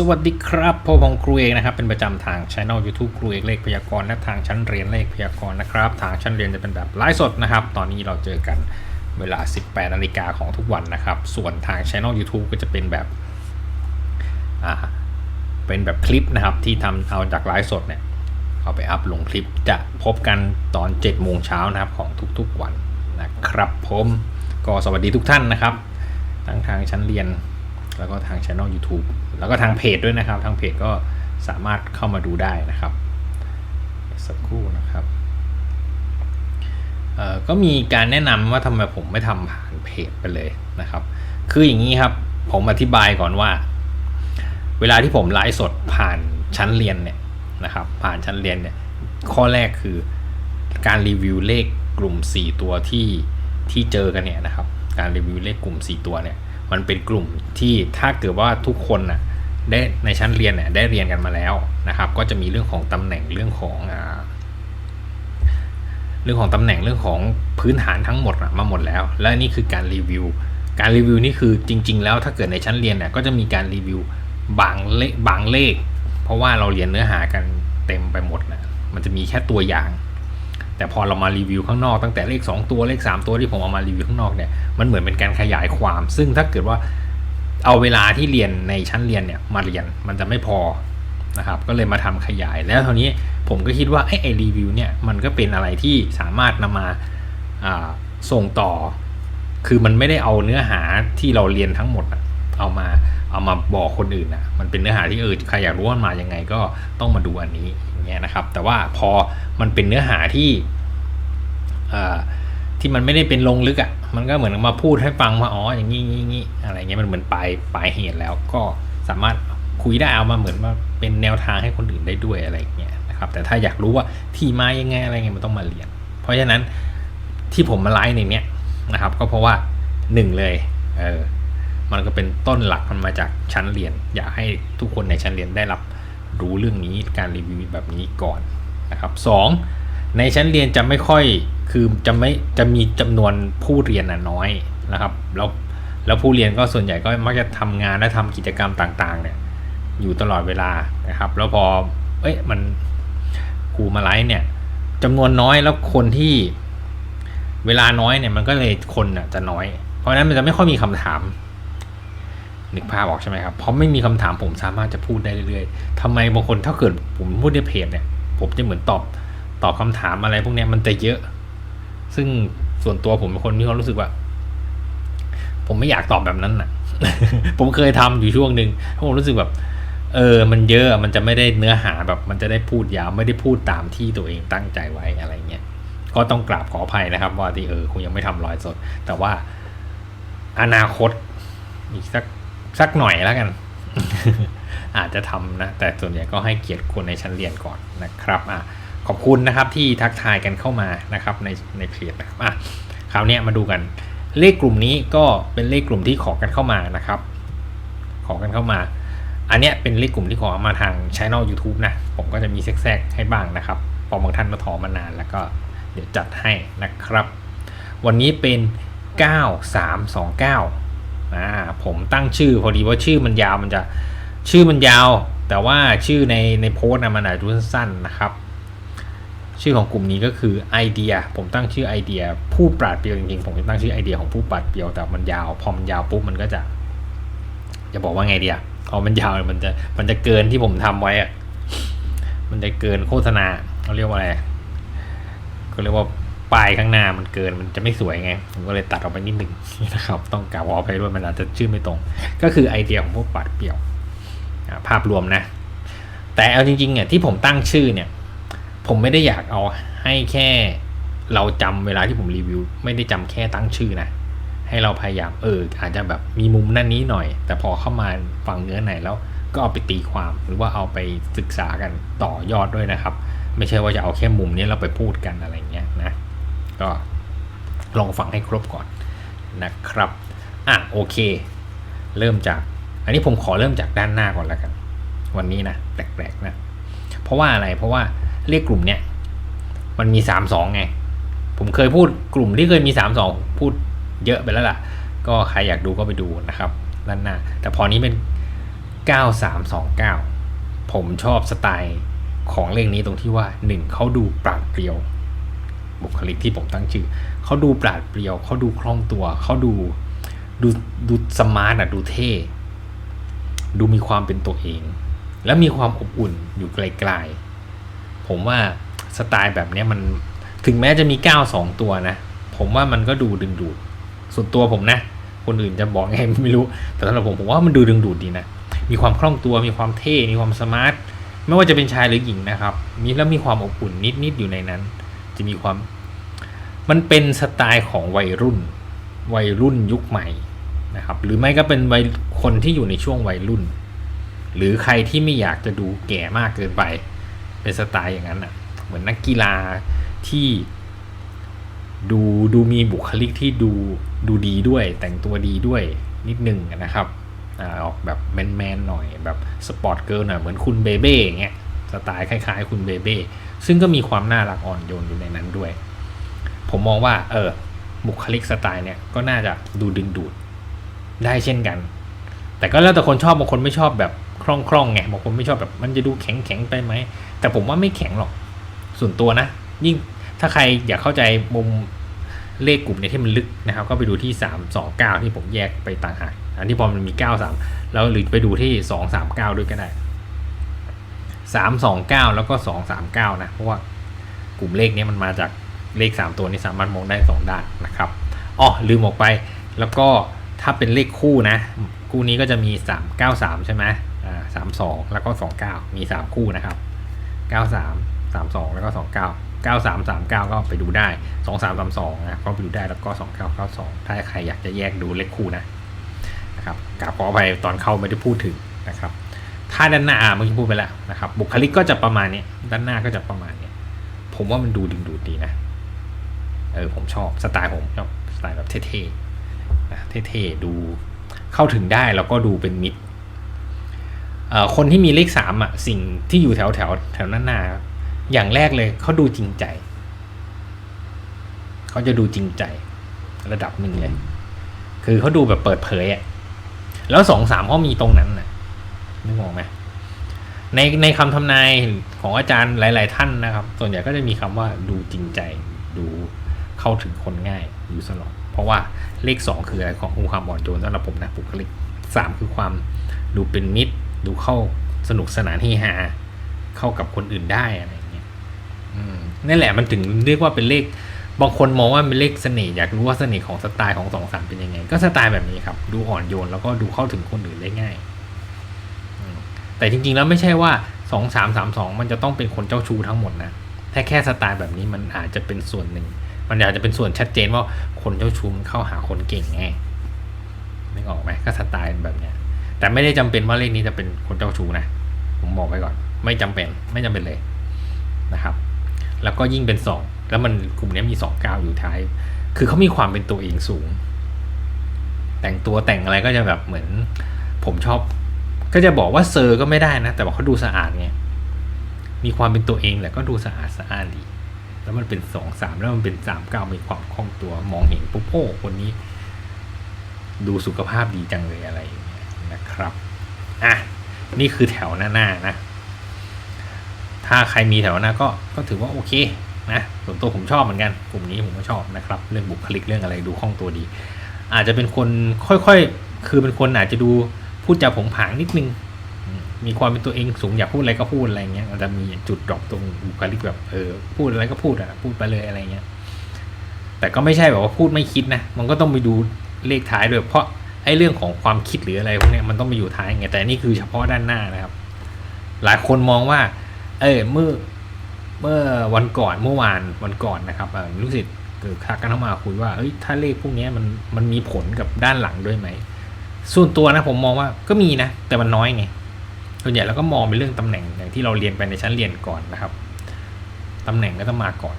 สวัสดีครับพ่อของครูเอกนะครับ เป็นประจำทางช่อง YouTube ครูเอกเลขพยากรณ์และทางชั้นเรียนเลขพยากรณ์นะครับ ทางชั้นเรียนจะเป็นแบบไลฟ์สดนะครับ ตอนนี้เราเจอกันเวลา 18นาฬิกาของทุกวันนะครับ ส่วนทางช่อง YouTube ก็จะเป็นแบบอ่าเป็นแบบคลิปนะครับที่ทำเอาจากไลฟ์สดเนี่ยเอาไปอัพลงคลิปจะพบกันตอน7โมงเช้านะครับของทุกๆวันนะครับผมก็สวัสดีทุกท่านนะครับทั้งทางชั้นเรียน แล้วก็ทางช่อง YouTube แล้วก็ทางเพจด้วยนะครับ ทางเพจก็สามารถเข้ามาดูได้นะครับ สักครู่นะครับเออก็มีการแนะนำว่าทำไมผมไม่ทำผ่านเพจไปเลยนะครับ คืออย่างนี้ครับผมอธิบายก่อนว่า เวลาที่ผมไลฟ์สดผ่านชั้นเรียนเนี่ยนะครับ ผ่านชั้นเรียนเนี่ยข้อแรกคือการรีวิวเลขกลุ่ม 4 ตัวที่ที่เจอกันเนี่ยนะครับ การรีวิวเลขกลุ่ม 4 ตัวเนี่ย มันเป็นกลุ่มที่ถ้าเกิดว่าทุกคนน่ะได้ในชั้นเรียนเนี่ยได้เรียนกันมาแล้วนะครับ ก็จะมีเรื่องของตำแหน่งเรื่องของอเรื่องของตำแหน่งเรื่องของพื้นฐานทั้งหมดมาหมดแล้ว และนี่คือการรีวิว การรีวิวนี่คือจริง ๆ แล้วถ้าเกิดในชั้นเรียนเนี่ยก็จะมีการรีวิวบางเลขบางเลข เพราะว่าเราเรียนเนื้อหากันเต็มไปหมดนะมันจะมีแค่ตัวอย่าง แต่พอเรามารีวิวข้างนอกตั้งแต่เลข 2 ตัวเลข 3 ตัวที่ผมเอามารีวิวข้างนอกเนี่ยมันเหมือนเป็นการขยายความ ซึ่งถ้าเกิดว่าเอาเวลาที่เรียนในชั้นเรียนเนี่ยมาเรียนมันจะไม่พอนะครับก็เลยมาทำขยายแล้วเท่านี้ผมก็คิดว่าไอ้ไอรีวิวเนี่ยมันก็เป็นอะไรที่สามารถนำมาาส่งต่อ คือมันไม่ได้เอาเนื้อหาที่เราเรียนทั้งหมดเอามาเอามาบอกคนอื่นอะมันเป็นเนื้อหาที่เออใครอยากรู้ว่ามันมายังไงก็ต้องมาดูอันนี้ เงี้ยนะครับ แต่ว่าพอมันเป็นเนื้อหาที่ที่มันไม่ได้เป็นลงลึกอะมันก็เหมือนมาพูดให้ฟังว่าอ๋ออย่างนี้งี้งี้อะไรเงี้ยมันเหมือนปลายปลายเหตุแล้วก็สามารถคุยได้เอามาเหมือนว่าเป็นแนวทางให้คนอื่นได้ด้วยอะไรเงี้ยนะครับ แต่ถ้าอยากรู้ว่าที่มายังไงอะไรเงี้ยมันต้องมาเรียน เพราะฉะนั้นที่ผมมาไลฟ์ในเนี้ยนะครับ ก็เพราะว่าหนึ่งเลยเออมันก็เป็นต้นหลักมันมาจากชั้นเรียน อยากให้ทุกคนในชั้นเรียนได้รับ รู้เรื่องนี้การรีวิวแบบนี้ก่อนนะครับสองในชั้นเรียนจะไม่ค่อยคือจะไม่จะมีจำนวนผู้เรียนน้อยนะครับแล้วแล้วผู้เรียนก็ส่วนใหญ่ก็มักจะทำงานและทำกิจกรรมต่างๆเนี่ยอยู่ตลอดเวลานะครับ แล้วพอเอ้ยมันครูมาไลฟ์เนี่ยจำนวนน้อยแล้วคนที่เวลาน้อยเนี่ยมันก็เลยคนน่ะจะน้อย เพราะฉะนั้นมันจะไม่ค่อยมีคำถาม นึกภาพออกใช่ไหมครับ เพราะไม่มีคำถามผมสามารถจะพูดได้เรื่อยๆทำไมบางคนถ้าเกิดผมพูดในเพจเนี่ย ผมจะเหมือนตอบตอบคำถามอะไรพวกนี้มันจะเยอะ ซึ่งส่วนตัวผมเป็นคนมีความรู้สึกว่า ผมไม่อยากตอบแบบนั้นน่ะ ผมเคยทำอยู่ช่วงหนึ่งเพราะผมรู้สึกแบบ เออ มันเยอะมันจะไม่ได้เนื้อหาแบบ มันจะได้พูดยาวไม่ได้พูดตามที่ตัวเองตั้งใจไว้อะไรเงี้ยก็ต้องกราบขออภัยนะครับ ว่าที่เออคงยังไม่ทำรอยสด แต่ว่าอนาคตอีกสัก สักหน่อยแล้วกัน อาจจะทำนะ แต่ส่วนใหญ่ก็ให้เกียรติคนในชั้นเรียนก่อนนะครับอะขอบคุณนะครับที่ทักทายกันเข้ามานะครับในในเพจนะครับอะคราวนี้มาดูกัน เลขกลุ่มนี้ก็เป็นเลขกลุ่มที่ขอกันเข้ามานะครับ ขอกันเข้ามา อันเนี้ยเป็นเลขกลุ่มที่ขอมาทางช่อง YouTube นะ ผมก็จะมีแทรกให้บ้างนะครับพอบางท่านมาถอมานานแล้วก็เดี๋ยวจัดให้นะครับ วันนี้เป็น 9329 อ่าผมตั้งชื่อพอดีว่าชื่อมันยาวมันจะชื่อมันยาว แต่ว่าชื่อในในโพสต์นะมันอาจจะสั้นๆนะครับ ชื่อของกลุ่มนี้ก็คือไอเดีย ผมตั้งชื่อไอเดีย ผู้ปราดเปรียวจริงๆผมจะตั้งชื่อไอเดียของผู้ปราดเปรียวแต่มันยาวพอมันยาวปุ๊บมันก็จะจะบอกว่าไงเดียพอมันยาวมันจะมันจะเกินที่ผมทำไว้อะมันจะเกินโฆษณาเขาเรียกว่าอะไรเขาเรียกว่า ป้ายข้างหน้ามันเกินมันจะไม่สวยไง ผมก็เลยตัดออกไปนิดหนึ่งนะครับ ต้องกล่าวขออภัยด้วยมันอาจจะชื่อไม่ตรง ก็คือไอเดียของผู้ปราดเปรียวภาพรวมนะ แต่เอาจริงๆเนี่ยที่ผมตั้งชื่อเนี่ย ผมไม่ได้อยากเอาให้แค่เราจำเวลาที่ผมรีวิว ไม่ได้จำแค่ตั้งชื่อนะ ให้เราพยายามเอออาจจะแบบมีมุมนั่นนี้หน่อย แต่พอเข้ามาฟังเนื้อไหนแล้วก็เอาไปตีความหรือว่าเอาไปศึกษากันต่อยอดด้วยนะครับ ไม่ใช่ว่าจะเอาแค่มุมนี้เราไปพูดกันอะไรเงี้ยนะ ก็ลองฟังให้ครบก่อนนะครับ อะโอเค เริ่มจาก อันนี้ผมขอเริ่มจากด้านหน้าก่อนแล้วกัน วันนี้นะแปลกๆนะ เพราะว่าอะไรเพราะว่าเรียกกลุ่มเนี้ยมันมีสามสองไง ผมเคยพูดกลุ่มที่เคยมีสามสองพูดเยอะไปแล้วล่ะ ก็ใครอยากดูก็ไปดูนะครับด้านหน้า แต่พอนี้เป็น 9329 ผมชอบสไตล์ของเลขนี้ตรงที่ว่า 1เขาดูปราดเปรียว บุคลิกที่ผมตั้งชื่อเขาดูปราดเปรียวเขาดูคล่องตัวเขาดูดูดูสมาร์ทอะดูเท่ดูมีความเป็นตัวเอง และมีความอบอุ่นอยู่ไกลๆ ผมว่าสไตล์แบบนี้มันถึงแม้จะมี92ตัวนะ ผมว่ามันก็ดูดึงดูดส่วนตัวผมนะ คนอื่นจะบอกไงไม่รู้ แต่สำหรับผมผมว่ามันดูดึงดูดดีนะ มีความคล่องตัวมีความเท่ มีความสมาร์ทไม่ว่าจะเป็นชายหรือหญิงนะครับ มีแล้วมีความอบอุ่นนิดๆอยู่ในนั้น จะมีความ มันเป็นสไตล์ของวัยรุ่น วัยรุ่นยุคใหม่นะครับ หรือไม่ก็เป็นวัยคนที่อยู่ในช่วงวัยรุ่น หรือใครที่ไม่อยากจะดูแก่มากเกินไป เป็นสไตล์อย่างนั้นอะ เหมือนนักกีฬาที่ดูดูมีบุคลิกที่ดูดูดีด้วย แต่งตัวดีด้วยนิดนึงนะครับอออกแบบแมนๆหน่อยแบบสปอร์ตเกิร์ลหน่อยเหมือนคุณเบเบ้อย่างเงี้ยสไตล์คล้ายๆ คุณเบเบ้ ซึ่งก็มีความน่ารักอ่อนโยนอยู่ในนั้นด้วย ผมมองว่า เออ บุคลิกสไตล์เนี่ยก็น่าจะดูดึงดูดได้เช่นกัน แต่ก็แล้วแต่คนชอบบางคนไม่ชอบแบบคล่องๆไงบางคนไม่ชอบแบบมันจะดูแข็งๆไปไหม แต่ผมว่าไม่แข็งหรอก ส่วนตัวนะ ยิ่งถ้าใครอยากเข้าใจมุมเลขกลุ่มเนี่ยที่มันลึกนะครับ ก็ไปดูที่ 3 2 9 ที่ผมแยกไปต่างหากอันที่พอมันมี 9 3 แล้วหรือไปดูที่ 2 3 9 ด้วยก็ได้ 3 2 9 แล้วก็ 2 3 9 นะ เพราะว่ากลุ่มเลขนี้มันมาจากเลข 3 ตัวนี้สามารถมองได้ 2 ด้านนะครับอ๋อลืมออกไปแล้วก็ถ้าเป็นเลขคู่นะ คู่นี้ก็จะมี 3 9 3 ใช่ไหมอ่า3 2 แล้วก็ 2 9 มี 3 คู่นะครับ 93 32 แล้วก็ 29 93 39 ก็ไปดูได้ 23 32 นะก็ไปดูได้แล้วก็ 2992 ถ้าใครอยากจะแยกดูเลขคู่นะนะครับกราบขออภัยตอนเข้าไม่ได้พูดถึงนะครับ ถ้าด้านหน้าเมื่อกี้พูดไปแล้วนะครับ บุคลิกก็จะประมาณนี้ด้านหน้าก็จะประมาณนี้ผมว่ามันดูดึงดูดดีนะ เออผมชอบสไตล์ผมชอบสไตล์แบบเท่ๆนะเท่ๆดูเข้าถึงได้แล้วก็ดูเป็นมิตรเอ่อคนที่มีเลขสามอะสิ่งที่อยู่แถวแถวแถวหน้าหน้าอย่างแรกเลยเขาดูจริงใจ เขาจะดูจริงใจ ระดับหนึ่งเลย คือเขาดูแบบเปิดเผยอะแล้วสองสามเขามีตรงนั้นน่ะ นึกออกไหมในในคำทำนายของอาจารย์หลาย ๆ ท่านนะครับ ส่วนใหญ่ก็จะมีคำว่าดูจริงใจ ดูเข้าถึงคนง่ายอยู่ตลอดเพราะว่าเลขสองคืออะไรของความอ่อนโยนสำหรับผมนะบุคลิกสามคือความดูเป็นมิตร ดูเข้าสนุกสนานเฮฮาเข้ากับคนอื่นได้อะไรอย่างเงี้ยนั่นแหละมันถึงเรียกว่าเป็นเลขบางคนมองว่าเป็นเลขเสน่ห์อยากรู้ว่าเสน่ห์ของสไตล์ของสองสามเป็นยังไง ก็สไตล์แบบนี้ครับ ดูอ่อนโยนแล้วก็ดูเข้าถึงคนอื่นได้ง่าย แต่จริง ๆ แล้วไม่ใช่ว่าสองสามสามสองมันจะต้องเป็นคนเจ้าชู้ทั้งหมดนะถ้าแค่สไตล์แบบนี้มันอาจจะเป็นส่วนหนึ่ง มันอาจจะเป็นส่วนชัดเจนว่าคนเจ้าชู้มันเข้าหาคนเก่งไงนึกออกไหมก็สไตล์แบบเนี้ย แต่ไม่ได้จำเป็นว่าเลขนี้จะเป็นคนเจ้าชู้นะผมบอกไว้ก่อน ไม่จำเป็นไม่จำเป็นเลยนะครับ แล้วก็ยิ่งเป็นสองแล้วมันกลุ่มนี้มีสองก้าวอยู่ท้าย คือเขามีความเป็นตัวเองสูง แต่งตัวแต่งอะไรก็จะแบบเหมือน ผมชอบ ก็จะบอกว่าเซอร์ก็ไม่ได้นะ แต่ว่าเขาดูสะอาดไงมีความเป็นตัวเองแหละก็ดูสะอาดสะอาดดี แล้วมันเป็นสองสามแล้วมันเป็นสามเก้ามีความคล่องตัว มองเห็นปุ๊บโอ้คนนี้ ดูสุขภาพดีจังเลยอะไรอย่างเงี้ยนะครับอะนี่คือแถวหน้าหน้านะ ถ้าใครมีแถวหน้าก็ก็ถือว่าโอเคนะส่วนตัวผมชอบเหมือนกันกลุ่มนี้ผมก็ชอบนะครับ เรื่องบุคลิกเรื่องอะไรดูคล่องตัวดี อาจจะเป็นคนค่อยๆ คือเป็นคนอาจจะดู พูดจาผงผางนิดนึง มีความเป็นตัวเองสูงอยากพูดอะไรก็พูดอะไรเงี้ยมันจะมีจุดดรอปตรงบุคลิกแบบเออพูดอะไรก็พูดอะพูดไปเลยอะไรเงี้ย แต่ก็ไม่ใช่แบบว่าพูดไม่คิดนะมันก็ต้องไปดูเลขท้ายด้วยเพราะไอ้เรื่องของความคิดหรืออะไรพวกนี้มันต้องไปอยู่ท้ายไงแต่นี่คือเฉพาะด้านหน้านะครับ หลายคนมองว่า เออเมื่อเมื่อวันก่อนเมื่อวานวันก่อนนะครับลูกศิษย์เกิดทักกันเข้ามาคุยว่าเอ้ยถ้าเลขพวกนี้มันมันมีผลกับด้านหลังด้วยไหม ส่วนตัวนะผมมองว่าก็มีนะ แต่มันน้อยไงส่วนใหญ่เราก็มองเป็นเรื่องตำแหน่งอย่างที่เราเรียนไปในชั้นเรียนก่อนนะครับตำแหน่งก็ต้องมาก่อน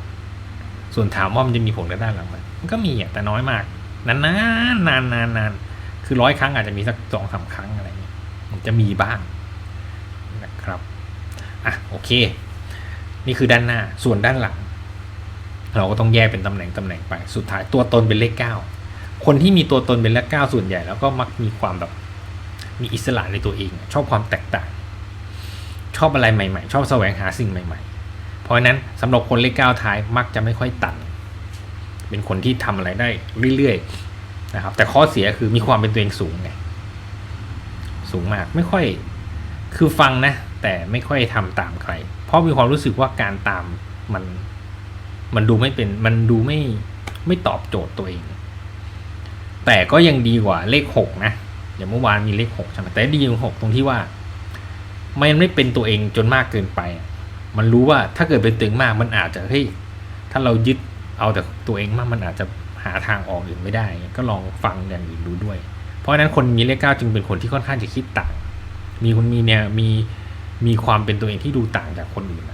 ส่วนถามว่ามันจะมีผลกับด้านหลังไหมมันก็มีอะแต่น้อยมากนานๆนานนานนานคือร้อยครั้งอาจจะมีสักสองสามครั้งอะไรเงี้ยมันจะมีบ้างนะครับอะโอเค นี่คือด้านหน้าส่วนด้านหลัง เราก็ต้องแยกเป็นตำแหน่งตำแหน่งไป สุดท้ายตัวตนเป็นเลขเก้า คนที่มีตัวตนเป็นเลขเก้าส่วนใหญ่แล้วก็มักมีความแบบมีอิสระในตัวเอง ชอบความแตกต่าง ชอบอะไรใหม่ๆ ชอบแสวงหาสิ่งใหม่ ๆ เพราะนั้นสำหรับคนเลขเก้าท้ายมักจะไม่ค่อยตัน เป็นคนที่ทำอะไรได้เรื่อยๆนะครับ แต่ข้อเสียคือมีความเป็นตัวเองสูงไงสูงมากไม่ค่อยคือฟังนะ แต่ไม่ค่อยทำตามใคร เพราะมีความรู้สึกว่าการตามมัน มันดูไม่เป็นมันดูไม่ไม่ตอบโจทย์ตัวเอง แต่ก็ยังดีกว่าเลขหกนะอย่างเมื่อวานมีเลขหกใช่ไหมแต่ดีกว่าหกตรงที่ว่ามันไม่เป็นตัวเองจนมากเกินไป มันรู้ว่าถ้าเกิดเป็นตัวเองมากมันอาจจะเฮ้ยถ้าเรายึดเอาแต่ตัวเองมากมันอาจจะหาทางออกอื่นไม่ได้ ก็ลองฟังอย่างอื่นดูด้วย เพราะฉะนั้นคนมีเลขเก้าจึงเป็นคนที่ค่อนข้างจะคิดต่าง มีคนมีเนี่ยมีมีความเป็นตัวเองที่ดูต่างจากคนอื่น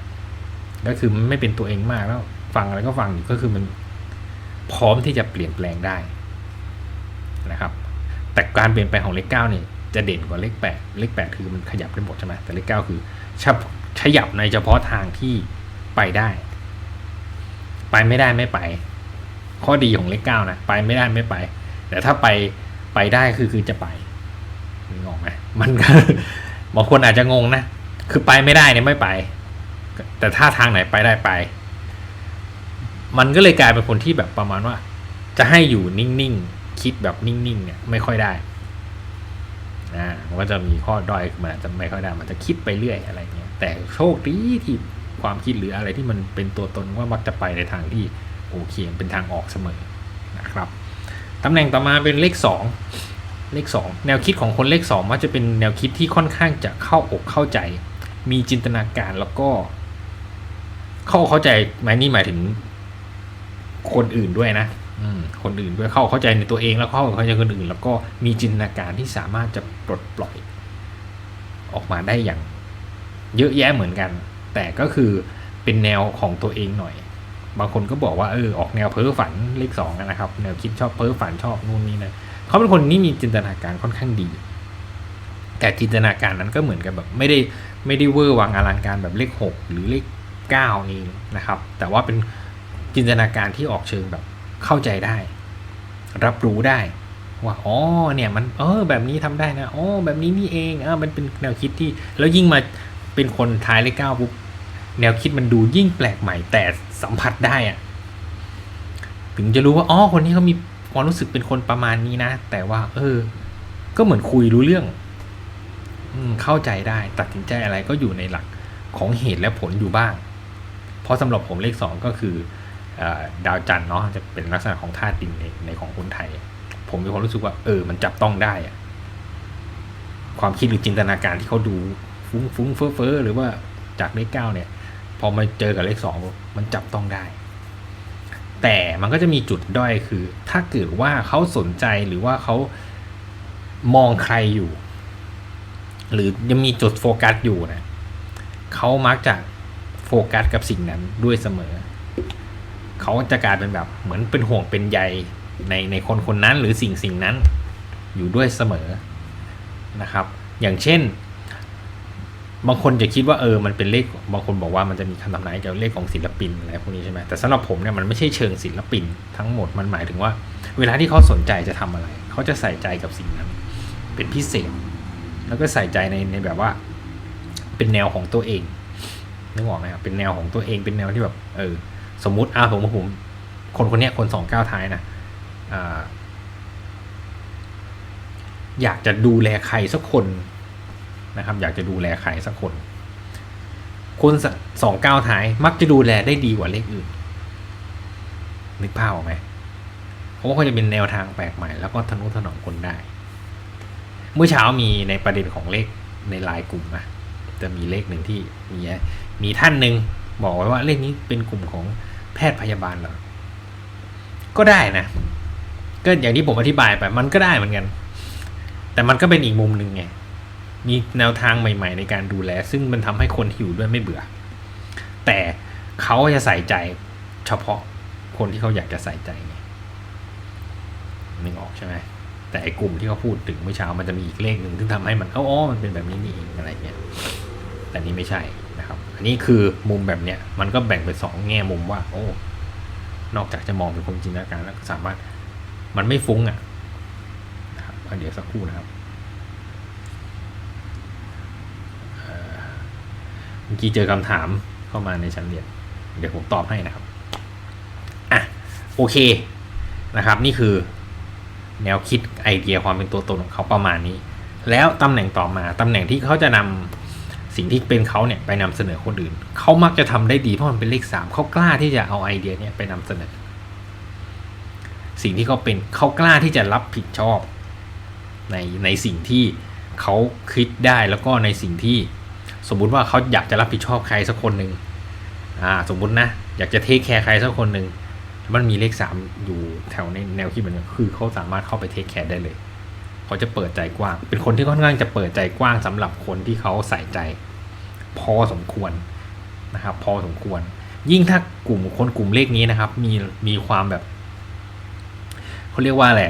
ก็คือมันไม่เป็นตัวเองมากแล้วฟังอะไรก็ฟังอยู่ก็คือมันพร้อมที่จะเปลี่ยนแปลงได้ นะครับ แต่การเปลี่ยนแปลงของเลขเก้าเนี่ยจะเด่นกว่าเลขแปดเลขแปดคือมันขยับได้หมดใช่ไหมแต่เลขเก้าคือขยับในเฉพาะทางที่ไปได้ ไปไม่ได้ไม่ไป ข้อดีของเลขเก้านะ ไปไม่ได้ไม่ไป แต่ถ้าไปไปได้คือคือจะไปนึกออกไหมมันก็บางคนอาจจะงงนะ คือไปไม่ได้เนี่ยไม่ไป แต่ถ้าทางไหนไปได้ไป มันก็เลยกลายเป็นคนที่แบบประมาณว่า จะให้อยู่นิ่งๆ คิดแบบนิ่งๆเนี่ยไม่ค่อยได้นะมันก็จะมีข้อด้อยมันอาจะไม่ค่อยได้มันจะคิดไปเรื่อยอะไรเงี้ยแต่โชคดีที่ความคิดหรืออะไรที่มันเป็นตัวตนว่ามักจะไปในทางที่โอเคเป็นทางออกเสมอนะครับตำแหน่งต่อมาเป็นเลขสองเลขสองแนวคิดของคนเลขสองมักจะเป็นแนวคิดที่ค่อนข้างจะเข้าอกเข้าใจ มีจินตนาการแล้วก็ เข้าเข้าใจหมายนี่หมายถึงคนอื่นด้วยนะ คนอื่นด้วยเข้าเข้าใจในตัวเองแล้วเข้าเข้าใจคนอื่น แล้วก็มีจินตนาการที่สามารถจะปลดปล่อย ออกมาได้อย่าง เยอะแยะเหมือนกัน แต่ก็คือเป็นแนวของตัวเองหน่อย บางคนก็บอกว่าเออออกแนวเพ้อฝันเลขสองนะครับ แนวคิดชอบเพ้อฝันชอบนู่นนี่นะเขาเป็นคนที่มีจินตนาการค่อนข้างดี แต่จินตนาการนั้นก็เหมือนกับแบบไม่ได้ไม่ได้เวอร์วังอลังการแบบเลขหกหรือเลขเก้าเองนะครับ แต่ว่าเป็นจินตนาการที่ออกเชิงแบบ เข้าใจได้ รับรู้ได้ ว่าอ๋อเนี่ยมันเออแบบนี้ทำได้นะอ๋อแบบนี้นี่เองอ่ามันเป็นแนวคิดที่แล้วยิ่งมาเป็นคนท้ายเลขเก้าปุ๊บแนวคิดมันดูยิ่งแปลกใหม่แต่สัมผัสได้อะถึงจะรู้ว่าอ๋อคนนี้เขามีความรู้สึกเป็นคนประมาณนี้นะ แต่ว่า เออ ก็เหมือนคุยรู้เรื่อง อืมเข้าใจได้ ตัดสินใจอะไรก็อยู่ในหลักของเหตุและผลอยู่บ้าง เพราะสำหรับผมเลขสองก็คือ ดาวจันทร์เนาะจะเป็นลักษณะของธาตุดินในในของคนไทย ผมมีความรู้สึกว่าเออ มันจับต้องได้อะความคิดหรือจินตนาการที่เขาดูฟุ้งฟุ้งเฟ้อเฟ้อหรือว่าจากเลขเก้าเนี่ย พอมาเจอกับเลขสองมันจับต้องได้ แต่มันก็จะมีจุดด้อยคือ ถ้าเกิดว่าเขาสนใจหรือว่าเขามองใครอยู่ หรือยังมีจุดโฟกัสอยู่นะเขามักจะโฟกัสกับสิ่งนั้นด้วยเสมอ เขาจะกลายเป็นแบบเหมือนเป็นห่วงเป็นใยในในคนคนนั้นหรือสิ่งสิ่งนั้นอยู่ด้วยเสมอนะครับ อย่างเช่น บางคนจะคิดว่าเออมันเป็นเลขบางคนบอกว่ามันจะมีคำทำนายเกี่ยวกับเลขของศิลปินอะไรพวกนี้ใช่ไหมแต่สำหรับผมเนี่ยมันไม่ใช่เชิงศิลปิน ทั้งหมดมันหมายถึงว่า เวลาที่เขาสนใจจะทำอะไร เขาจะใส่ใจกับสิ่งนั้น เป็นพิเศษ แล้วก็ใส่ใจในในแบบว่า เป็นแนวของตัวเองนึกออกไหมครับเป็นแนวของตัวเองเป็นแนวที่แบบ เออ สมมุติอ่าผมผม คนคนนี้คนสองก้าวท้ายนะออยากจะดูแลใครสักคนนะครับ อยากจะดูแลใครสักคน คนสองก้าวท้าย มักจะดูแลได้ดีกว่าเลขอื่นนึกภาพออกไหมเพราะว่าเขาจะเป็นแนวทางแปลกใหม่แล้วก็ทนุถนอมคนได้ เมื่อเช้ามีในประเด็นของเลขในไลน์กลุ่มนะจะมีเลขหนึ่งที่มีมีท่านหนึ่ง บอกไว้ว่าเลขนี้เป็นกลุ่มของแพทย์พยาบาลเหรอ ก็ได้นะ ก็อย่างที่ผมอธิบายไปมันก็ได้เหมือนกัน แต่มันก็เป็นอีกมุมหนึ่งไง มีแนวทางใหม่ ๆ ในการดูแล ซึ่งมันทำให้คนที่อยู่ด้วยไม่เบื่อ แต่เขาจะใส่ใจเฉพาะคนที่เขาอยากจะใส่ใจไงนึกออกใช่ไหมแต่ไอ้กลุ่มที่เขาพูดถึงเมื่อเช้ามันจะมีอีกเลขหนึ่งที่ทำให้มันอ๋อมันเป็นแบบนี้นี่เองอะไรเงี้ยแต่นี่ไม่ใช่นะครับ อันนี้คือมุมแบบเนี้ยมันก็แบ่งเป็นสองแง่มุมว่า โอ้ นอกจากจะมองเป็นความจรินตนาการแล้วสามารถมันไม่ฟุ้งอะนะครับเดี๋ยวสักครู่นะครับเมื่อกี้เจอคำถามเข้ามาในชั้นเรียนเดี๋ยวผมตอบให้นะครับอะโอเคนะครับ นี่คือแนวคิดไอเดียความเป็นตัวตนของเขาประมาณนี้ แล้วตำแหน่งต่อมาตำแหน่งที่เขาจะนำ สิ่งที่เป็นเขาเนี่ยไปนำเสนอคนอื่น เขามักจะทำได้ดีเพราะมันเป็นเลขสามเขากล้าที่จะเอาไอเดียเนี่ยไปนำเสนอ สิ่งที่เขาเป็นเขากล้าที่จะรับผิดชอบในในสิ่งที่เขาคิดได้แล้วก็ในสิ่งที่สมมุติว่าเขาอยากจะรับผิดชอบใครสักคนหนึ่งอ่าสมมุตินะอยากจะเทคแคร์ใครสักคนหนึ่งมันมีเลขสามอยู่แถวในแนวคิดแบบนี้คือเขาสามารถเข้าไปเทคแคร์ได้เลย เขาจะเปิดใจกว้าง เป็นคนที่ค่อนข้างจะเปิดใจกว้างสำหรับคนที่เขาใส่ใจ พอสมควรนะครับ พอสมควร ยิ่งถ้ากลุ่มคนกลุ่มเลขนี้นะครับ มีมีความแบบเขาเรียกว่าอะไร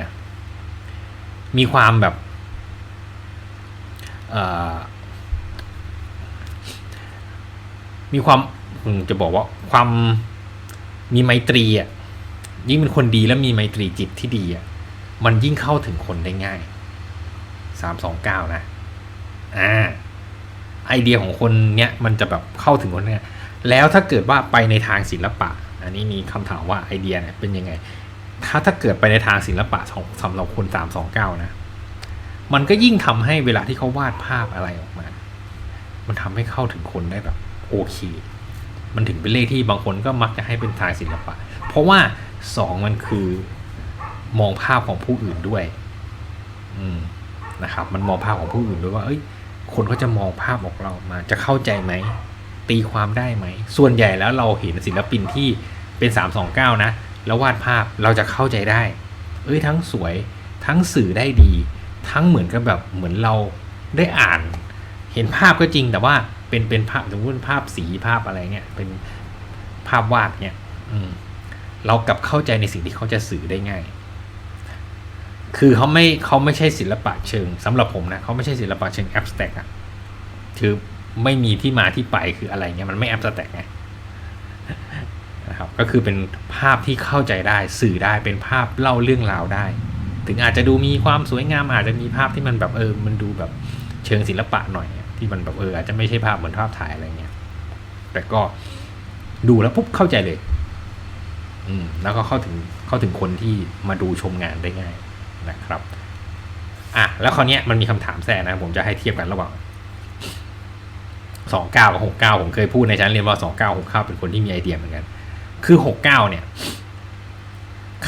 มีความแบบมีความจะบอกว่าความมีไมตรีอะยิ่งเป็นคนดีแล้วมีไมตรีจิตที่ดีอะมันยิ่งเข้าถึงคนได้ง่าย สามสองเก้านะอ่าไอเดียของคนเนี้ยมันจะแบบเข้าถึงคนเนี้ยแล้วถ้าเกิดว่าไปในทางศิลปะ อันนี้มีคำถามว่าไอเดียเนี่ยเป็นยังไง ถ้าถ้าเกิดไปในทางศิลปะของสำหรับคนสามสองเก้านะ มันก็ยิ่งทำให้เวลาที่เขาวาดภาพอะไรออกมา มันทำให้เข้าถึงคนได้แบบโอเค มันถึงเป็นเลขที่บางคนก็มักจะให้เป็นทางศิลปะ เพราะว่าสองมันคือมองภาพของผู้อื่นด้วย อืม นะครับมันมองภาพของผู้อื่นด้วยว่าเอ้ยคนเขาจะมองภาพออกเรามาจะเข้าใจไหมตีความได้ไหม ส่วนใหญ่แล้วเราเห็นศิลปินที่เป็นสามสองเก้านะ แล้ววาดภาพเราจะเข้าใจได้ เอ้ยทั้งสวยทั้งสื่อได้ดี ทั้งเหมือนกับแบบเหมือนเราได้อ่าน เห็นภาพก็จริงแต่ว่าเป็นเป็นภาพสมมติภาพสีภาพอะไรเงี้ยเป็นภาพวาดเนี่ยอืมเรากลับเข้าใจในสิ่งที่เขาจะสื่อได้ง่าย คือเขาไม่เขาไม่ใช่ศิลปะเชิงสำหรับผมนะเขาไม่ใช่ศิลปะเชิงแอบสแต็กอะคือไม่มีที่มาที่ไปคืออะไรเงี้ยมันไม่แอบสแต็กไงนะครับก็คือเป็นภาพที่เข้าใจได้สื่อได้เป็นภาพเล่าเรื่องราวได้ ถึงอาจจะดูมีความสวยงามอาจจะมีภาพที่มันแบบเออมันดูแบบเชิงศิลปะหน่อย ที่มันแบบเอออาจจะไม่ใช่ภาพเหมือนภาพถ่ายอะไรเงี้ยแต่ก็ดูแล้วปุ๊บเข้าใจเลย อืมแล้วก็เข้าถึงเข้าถึงคนที่มาดูชมงานได้ง่าย นะครับอะแล้วคราวนี้มันมีคำถามแทรกนะ ผมจะให้เทียบกันระหว่างสองเก้ากับหกเก้าผมเคยพูดในชั้นเรียนว่าสองเก้าหกเก้าเป็นคนที่มีไอเดียเหมือนกัน คือหกเก้าเนี่ย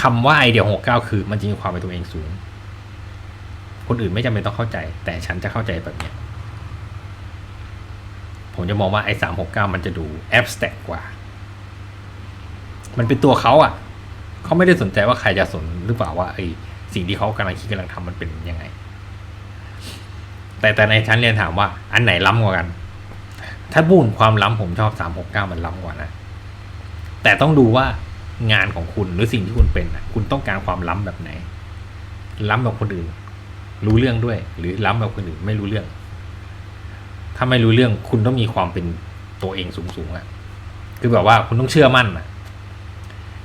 คำว่าไอเดียหกเก้าคือมันจะมีความเป็นตัวเองสูง คนอื่นไม่จำเป็นต้องเข้าใจ แต่ฉันจะเข้าใจแบบเนี้ยผมจะมองว่าไอ้สามหกเก้ามันจะดูแอบสแต็กกว่า มันเป็นตัวเขาอะ เขาไม่ได้สนใจว่าใครจะสนหรือเปล่าว่าไอ้ สิ่งที่เขากำลังคิดกำลังทำมันเป็นยังไง แต่แต่ในชั้นเรียนถามว่า อันไหนล้ำกว่ากัน ถ้าพูดถึงความล้ำผมชอบสามหกเก้ามันล้ำกว่านะแต่ต้องดูว่างานของคุณหรือสิ่งที่คุณเป็นน่ะคุณต้องการความล้ำแบบไหน ล้ำแบบคนอื่น รู้เรื่องด้วย หรือล้ำแบบคนอื่นไม่รู้เรื่อง ถ้าไม่รู้เรื่องคุณต้องมีความเป็นตัวเองสูงๆอะคือแบบว่าคุณต้องเชื่อมั่นอะ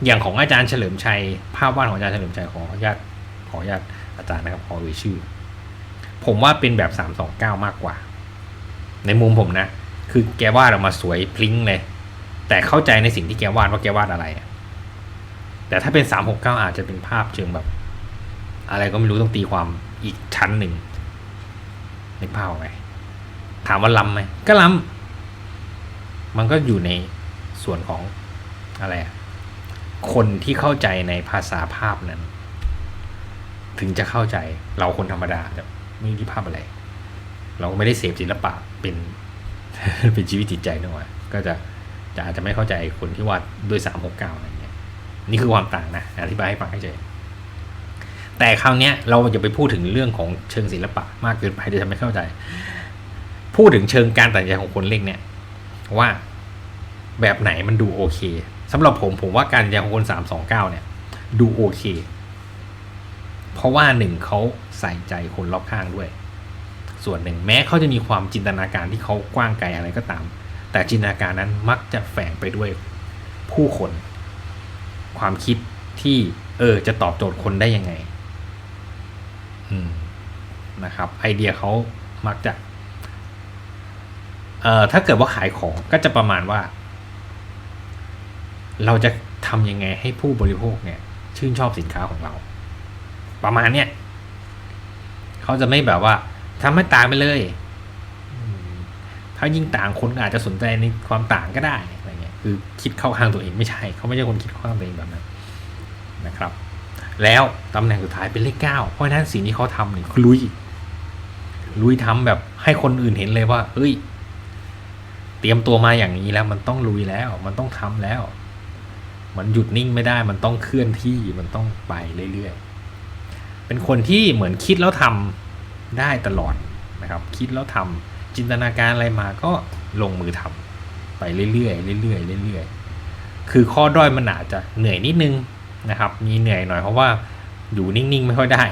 อย่างของอาจารย์เฉลิมชัย ภาพวาดของอาจารย์เฉลิมชัยขออนุญาต ขออนุญาตอาจารย์นะครับ ขอเอ่ยชื่อ ผมว่าเป็นแบบสามสองเก้ามากกว่า ในมุมผมนะ คือแกวาดออกมาสวยพลิ้งเลย แต่เข้าใจในสิ่งที่แกวาดว่าแกวาดอะไร แต่ถ้าเป็นสามหกเก้าอาจจะเป็นภาพเชิงแบบ อะไรก็ไม่รู้ต้องตีความอีกชั้นหนึ่งในภาพไหมถามว่าล้ำไหมก็ล้ำมันก็อยู่ในส่วนของอะไร คนที่เข้าใจในภาษาภาพนั้น ถึงจะเข้าใจเราคนธรรมดาจะไม่รู้ภาพอะไร เราไม่ได้เสพศิลปะเป็นเป็นชีวิตจิตใจนึกว่าก็จะจะอาจจะไม่เข้าใจคนที่วาดด้วยสามหกเก้าอะไรเงี้ยนี่คือความต่างนะอธิบายให้ฟังให้ใจแต่คราวเนี้ยเราจะไปพูดถึงเรื่องของเชิงศิลปะมากเกินไปเดี๋ยวจะไม่เข้าใจ พูดถึงเชิงการตัดสินใจของคนเล็กเนี่ย ว่าแบบไหนมันดูโอเคสำหรับผมผมว่าการตัดสินใจของคนสามสองเก้าเนี่ย ดูโอเค เพราะว่าหนึ่งเขาใส่ใจคนรอบข้างด้วย ส่วนหนึ่งแม้เขาจะมีความจินตนาการที่เขากว้างไกลอะไรก็ตาม แต่จินตนาการนั้นมักจะแฝงไปด้วยผู้คน ความคิดที่เออจะตอบโจทย์คนได้ยังไง อืมนะครับ ไอเดียเขามักจะเอ่อถ้าเกิดว่าขายของก็จะประมาณว่า เราจะทำยังไงให้ผู้บริโภคเนี่ย ชื่นชอบสินค้าของเรา ประมาณเนี้ยเขาจะไม่แบบว่าทำให้ต่างไปเลยถ้ายิ่งต่างคนอาจจะสนใจในความต่างก็ได้อะไรเงี้ยคือคิดเข้าข้างตัวเองไม่ใช่เขาไม่ใช่คนคิดเข้าข้างตัวเองแบบนั้นนะครับ แล้วตำแหน่งสุดท้ายเป็นเลขเก้าเพราะฉะนั้นสิ่งที่เขาทำเนี่ยลุยลุยทำแบบให้คนอื่นเห็นเลยว่า เอ้ย เตรียมตัวมาอย่างนี้แล้ว มันต้องลุยแล้ว มันต้องทำแล้ว มันหยุดนิ่งไม่ได้ มันต้องเคลื่อนที่มันต้องไปเรื่อยๆ เป็นคนที่เหมือนคิดแล้วทำได้ตลอดนะครับ คิดแล้วทำจินตนาการอะไรมาก็ลงมือทำไปเรื่อยๆเรื่อยๆเรื่อยๆคือข้อด้อยมันอาจจะเหนื่อยนิดนึงนะครับ มีเหนื่อยหน่อยเพราะว่าอยู่นิ่งๆไม่ค่อยได้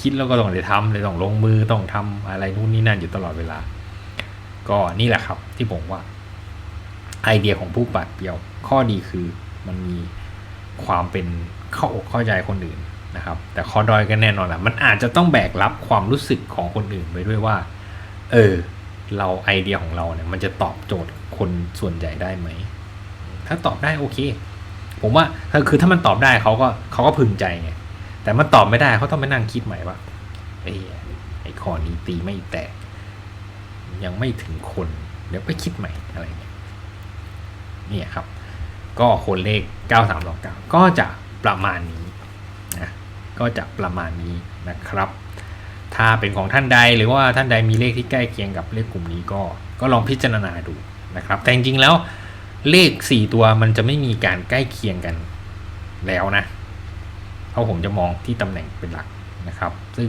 คิดแล้วก็ต้องเลยทำเลยต้องลงมือต้องทำอะไรนู่นนี่นั่นอยู่ตลอดเวลา ก็นี่แหละครับที่ผมว่า ไอเดียของผู้ปัดเปรียว ข้อดีคือมันมีความเป็นเข้าอกเข้าใจคนอื่น นะครับ แต่ข้อดอยก็แน่นอนแหละมันอาจจะต้องแบกรับความรู้สึกของคนอื่นไปด้วยว่า เออ เราไอเดียของเราเนี่ย มันจะตอบโจทย์คนส่วนใหญ่ได้ไหม ถ้าตอบได้โอเค ผมว่าคือถ้ามันตอบได้เขาก็เขาก็พึงใจไงแต่มันตอบไม่ได้เขาต้องไปนั่งคิดใหม่ว่าเอ้ยไอ้ข้อนี้ตีไม่แตก ยังไม่ถึงคนเดี๋ยวไปคิดใหม่อะไรเงี้ยนี่ครับ ก็คนเลข 9329ก็จะประมาณนี้ ก็จะประมาณนี้นะครับ ถ้าเป็นของท่านใดหรือว่าท่านใดมีเลขที่ใกล้เคียงกับเลขกลุ่มนี้ก็ ก็ลองพิจารณาดูนะครับ แต่จริงๆแล้วเลข 4 ตัวมันจะไม่มีการใกล้เคียงกันแล้วนะ เพราะผมจะมองที่ตำแหน่งเป็นหลักนะครับ ซึ่ง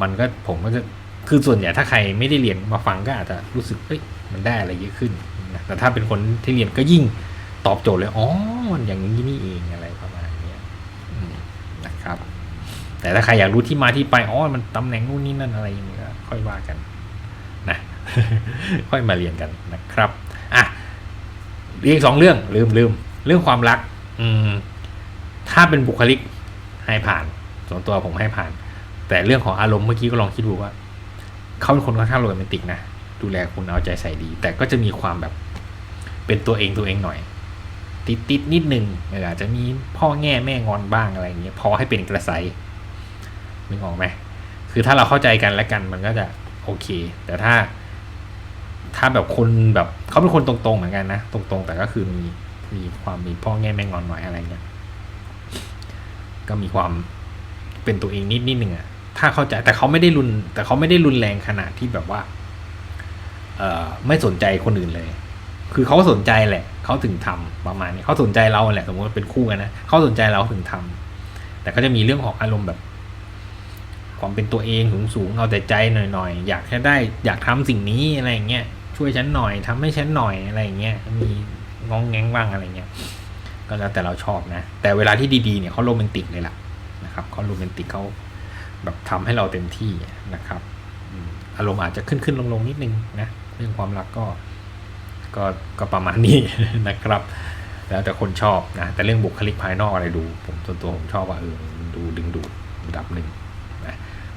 มันก็ผมก็จะคือส่วนใหญ่ถ้าใครไม่ได้เรียนมาฟังก็อาจจะรู้สึกเฮ้ยมันได้อะไรเยอะขึ้นนะแต่ถ้าเป็นคนที่เรียนก็ยิ่งตอบโจทย์เลย อ๋อ มันอย่างนี้นี่เองอะไรประมาณเนี้ยอืมนะครับ แต่ถ้าใครอยากรู้ที่มาที่ไปอ๋อมันตำแหน่งนู่นนี่นั่นอะไรอย่างเงี้ยค่อยว่ากันนะค่อยมาเรียนกันนะครับอะเรีกสองเรื่องลืมลืมเรื่องความรัก อืมถ้าเป็นบุคลิกให้ผ่าน ส่วนตัวผมให้ผ่าน แต่เรื่องของอารมณ์เมื่อกี้ก็ลองคิดดูว่าเขาเป็นคนค่อนข้างโรแมนติกนะดูแลคุณเอาใจใส่ดี แต่ก็จะมีความแบบ เป็นตัวเองตัวเองหน่อย ติดติดนิดนึงเอออาจจะมีพ่อแง่แม่งอนบ้างอะไรอย่างเงี้ยพอให้เป็นกระใส นึกออกไหมคือถ้าเราเข้าใจกันและกันมันก็จะโอเค แต่ถ้า ถ้าแบบคนแบบเขาเป็นคนตรงๆเหมือนกันนะตรงๆ แต่ก็คือมีมีความมีพ่อแง่แม่งอนหน่อยอะไรเงี้ยก็มีความเป็นตัวเองนิดนิดหนึ่งอะถ้าเข้าใจแต่เขาไม่ได้รุน แต่เขาไม่ได้รุนแรงขนาดที่แบบว่า เอ่อไม่สนใจคนอื่นเลย คือเขาสนใจแหละเขาถึงทำประมาณนี้เขาสนใจเราแหละสมมติเป็นคู่กันนะเขาสนใจเราถึงทำแต่ก็จะมีเรื่องของอารมณ์แบบ ความเป็นตัวเองสูงสูงๆเอาแต่ใจหน่อยๆ อยากแค่ได้อยากทำสิ่งนี้อะไรเงี้ยช่วยฉันหน่อยทำให้ฉันหน่อยอะไรเงี้ยมีงองแงงบ้างอะไรเงี้ยก็แล้วแต่เราชอบนะ แต่เวลาที่ดีๆเนี่ยเขาโรแมนติกเลยล่ะนะครับเขาโรแมนติกเขาแบบทำให้เราเต็มที่นะครับอารมณ์อาจจะขึ้นขึ้นลงลงๆนิดนึงนะเรื่องความรักก็ก็ก็ประมาณนี้นะครับ แล้วแต่คนชอบนะแต่เรื่องบุคลิกภายนอกอะไรดู ผมส่วนตัวผมชอบว่าเออดูดึงดูดระดับหนึ่ง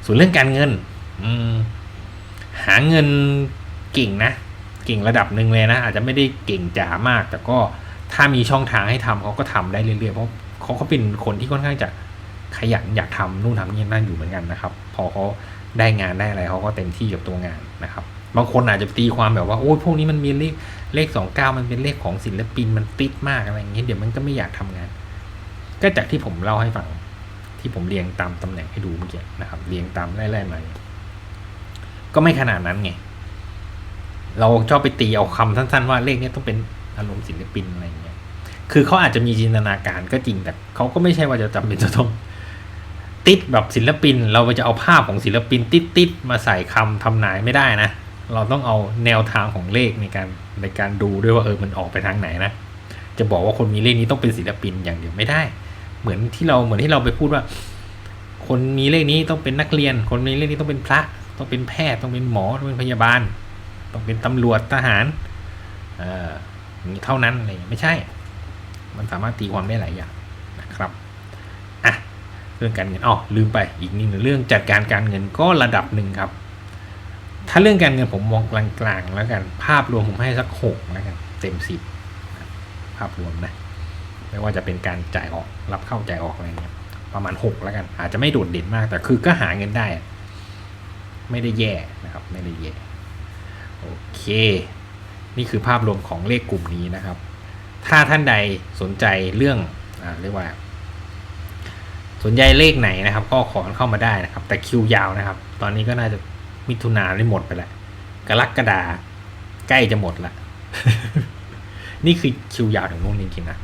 ส่วนเรื่องการเงิน อืม หาเงินเก่งนะ เก่งระดับหนึ่งเลยนะ อาจจะไม่ได้เก่งจ๋ามาก แต่ก็ถ้ามีช่องทางให้ทำเขาก็ทำได้เรื่อยๆ เพราะเขาเขาเป็นคนที่ค่อนข้างจะขยันอยากทำนู่นทำนี่นั่นอยู่เหมือนกันนะครับ พอเขาได้งานได้อะไรเขาก็เต็มที่กับตัวงานนะครับ บางคนอาจจะตีความแบบว่าโอ้ยพวกนี้มันมีเลขเลขสองเก้ามันเป็นเลขของศิลปินมันติดมากอะไรอย่างเงี้ยเดี๋ยวมันก็ไม่อยากทำงาน ก็จากที่ผมเล่าให้ฟัง ที่ผมเรียงตามตำแหน่งให้ดูเมื่อกี้นะครับเรียงตามไล่ๆมาก็ไม่ขนาดนั้นไงเราชอบไปตีเอาคำสั้นๆว่าเลขนี้ต้องเป็นอารมณ์ศิลปินอะไรอย่างเงี้ย คือเขาอาจจะมีจินตนาการก็จริงแต่เขาก็ไม่ใช่ว่าจะจำเป็นจะต้องติดแบบศิลปิน เราจะเอาภาพของศิลปินติดติดๆมาใส่คำทำนายไม่ได้นะ เราต้องเอาแนวทางของเลขในการในการดูด้วยว่าเออมันออกไปทางไหนนะ จะบอกว่าคนมีเลขนี้ต้องเป็นศิลปินอย่างเดียวไม่ได้ เหมือนที่เราเหมือนที่เราไปพูดว่า คนมีเลขนี้ต้องเป็นนักเรียน คนมีเลขนี้ต้องเป็นพระ ต้องเป็นแพทย์ต้องเป็นหมอต้องเป็นพยาบาล ต้องเป็นตำรวจทหารเอ่ออย่างนี้เท่านั้นอะไรอย่างเงี้ยไม่ใช่ มันสามารถตีความได้หลายอย่างนะครับอะเรื่องการเงินอ๋อลืมไปอีกนิดหนึ่งเรื่องจัดการการเงินก็ระดับหนึ่งครับ ถ้าเรื่องการเงินผมมองกลางๆแล้วกัน ภาพรวมผมให้สักหกแล้วกัน เต็มสิบภาพรวมนะ ไม่ว่าจะเป็นการจ่ายออกรับเข้าจ่ายออกอะไรเงี้ยประมาณหกแล้วกัน อาจจะไม่โดดเด่นมากแต่คือก็หาเงินได้ ไม่ได้แย่นะครับ ไม่ได้แย่โอเค นี่คือภาพรวมของเลขกลุ่มนี้นะครับ ถ้าท่านใดสนใจเรื่องอ่าเรียกว่า สนใจเลขไหนนะครับ ก็ขอเข้ามาได้นะครับ แต่คิวยาวนะครับ ตอนนี้ก็น่าจะมิถุนาได้หมดไปแล้วกรกฎาใกล้จะหมดละ นี่คือคิวยาวถึงนู่นจริงๆนะ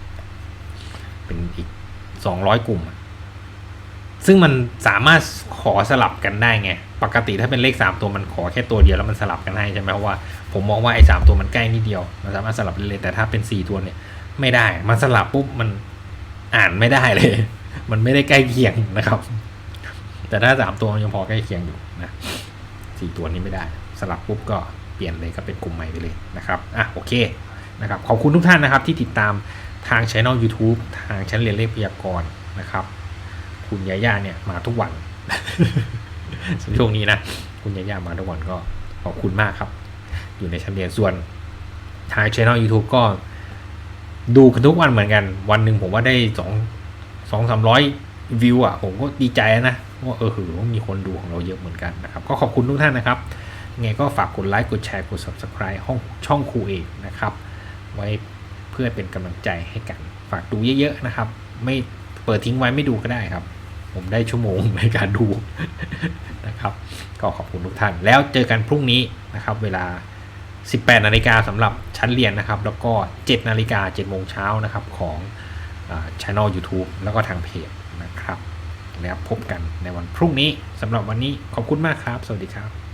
เป็นอีกสองร้อยกลุ่ม ซึ่งมันสามารถขอสลับกันได้ไง ปกติถ้าเป็นเลขสามตัวมันขอแค่ตัวเดียวแล้วมันสลับกันให้ใช่ไหมเพราะว่าผมมองว่าไอ้สามตัวมันใกล้นิดเดียว มันสามารถสลับได้เลยแต่ถ้าเป็นสี่ตัวเนี่ยไม่ได้ มันสลับปุ๊บมันอ่านไม่ได้เลย มันไม่ได้ใกล้เคียงนะครับ แต่ถ้าสามตัวมันยังพอใกล้เคียงอยู่นะสี่ตัวนี้ไม่ได้ สลับปุ๊บก็เปลี่ยนเลยก็เป็นกลุ่มใหม่ไปเลยนะครับ อะโอเคนะครับ ขอบคุณทุกท่านนะครับที่ติดตาม ทางช่อง YouTube ทางชั้นเรียนเลขพยากรณ์นะครับ คุณยาย่าเนี่ยมาทุกวันช่วงนี้นะ คุณยาย่ามาทุกวันก็ขอบคุณมากครับ อยู่ในชั้นเรียนส่วนทางช่อง YouTube ก็ดูกันทุกวันเหมือนกัน วันหนึ่งผมว่าได้สองสองสามร้อยวิวอะผมก็ดีใจนะว่าเออหือมีคนดูของเราเยอะเหมือนกันนะครับ ก็ขอบคุณทุกท่านนะครับไงก็ฝากกดไลค์กดแชร์กด subscribe ห้องช่องครูเอกนะครับ ไว้ เพื่อเป็นกำลังใจให้กัน ฝากดูเยอะๆนะครับ ไม่เปิดทิ้งไว้ไม่ดูก็ได้ครับ ผมได้ชั่วโมงในการดูนะครับ ก็ขอบคุณทุกท่าน แล้วเจอกันพรุ่งนี้นะครับ เวลา 18 นาฬิกาสำหรับชั้นเรียนนะครับ แล้วก็ 7 นาฬิกา7โมงเช้านะครับของช่อง YouTube แล้วก็ทางเพจนะครับ แล้วพบกันในวันพรุ่งนี้สำหรับวันนี้ขอบคุณมากครับ สวัสดีครับ